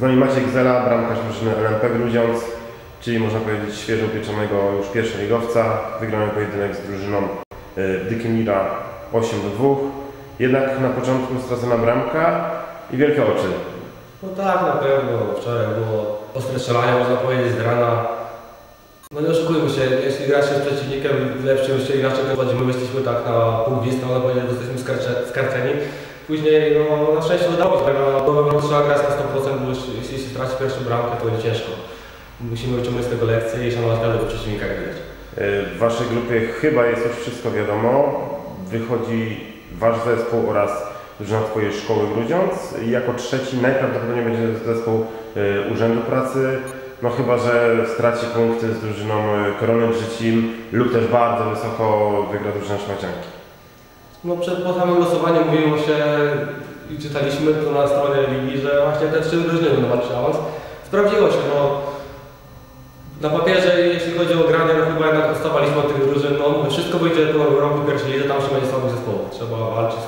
Z nami Maciek Zela, bramkarz drużyny LMP Grudziądz, czyli można powiedzieć świeżo upieczonego już pierwszoligowca. Wygrany pojedynek z drużyną y, Dykemira 8 do 2. Jednak na początku stracona bramka i wielkie oczy. No tak, na pewno. Wczoraj było ostre strzelanie, można powiedzieć, z rana. No nie oszukujmy się, jeśli gra się z przeciwnikiem lepszym, jeszcze inaczej wychodzi, my wyszliśmy tak na pół gwizdka, można powiedzieć, jesteśmy skarcze- skarceni. Później, no na szczęście udało się, tego no, trzeba grać na 100%, bo już, jeśli się straci pierwszą bramkę, to będzie ciężko. Musimy wyciągnąć z tego lekcję i szanować każdego przeciwnika, jak widać. Y, W Waszej grupie chyba jest już wszystko wiadomo. Wychodzi Wasz zespół oraz drużyna Twojej szkoły Grudziądz. Jako trzeci najprawdopodobniej będzie zespół y, Urzędu Pracy. No chyba, że straci punkty z drużyną y, Korony Brzycin lub też bardzo wysoko wygra drużyna Szmacianki. No przed po samym głosowaniu mówiło się i czytaliśmy to na stronie ligi, że właśnie te trzy drużyny będą walczyć o awans. Sprawdziło się, no na papierze jeśli chodzi o granie, no chyba jednak odstawaliśmy od tych drużyn, no wszystko wyjdzie do roku pierwszej lidze, tam się będzie słabych zespołów. Trzeba walczyć